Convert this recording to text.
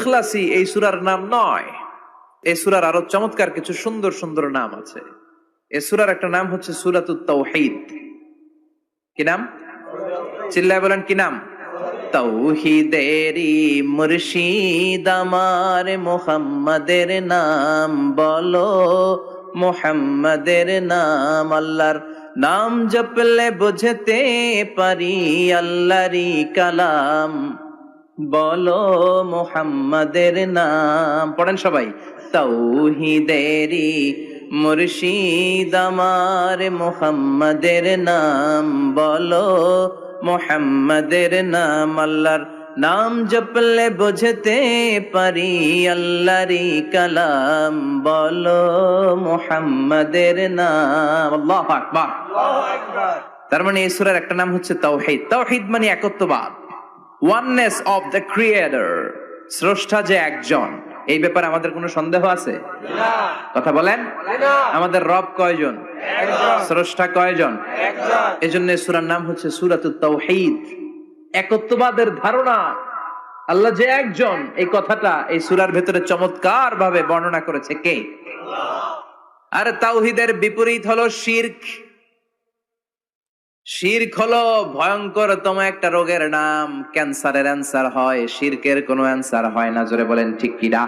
ইখলাসি এই সুরার নাম নয়। এই সুরার আরও চমৎকার কিছু সুন্দর সুন্দর নাম আছে। এই সুরার একটা নাম হচ্ছে সুরাতুত তাওহীদ। কি নাম? চিল্লায় বলেন, কি নাম? তৌহিদেরি মুর্শিদ আমার মোহাম্মদের নাম বলো, মোহাম্মদের নাম আল্লাহর নাম জপলে বুঝতে পারি আল্লাহরই কালাম। বলো মোহাম্মদের নাম। পড়েন সবাই। তৌহিদেরি মুর্শিদ আমার মোহাম্মদের নাম। বলো মোহাম্মদের নাম। আল্লাহর নাম জপলে বুঝতে পারি আল্লাহরই কালাম। বলো মোহাম্মদের নাম। আল্লাহ আকবার। তার মানে এই সূরার একটা নাম হচ্ছে তাওহীদ। তাওহীদ মানে একত্ববাদ। ওয়াননেস অফ দ্য ক্রিয়েটর স্রষ্টা যে একজন। এই ব্যাপারে আমাদের কোনো সন্দেহ আছে? কথা বলেন। আমাদের রব কয়জন? স্রষ্টা কয়জন? এই জন্য সুরার নাম হচ্ছে সুরাতুত তাওহীদ। একত্ববাদের ধারণা। আল্লাহ যে একজন এই কথাটা এই সুরার ভেতরে চমৎকার ভাবে বর্ণনা করেছে কে? আর তাওহীদের বিপরীত হলো শিরক। শির্ক হলো ভয়ঙ্করতম একটা রোগের নাম। ক্যান্সারের অ্যান্সার হয়, শির্কের কোনো অ্যান্সার হয় না। জোরে বলেন, ঠিক কিনা?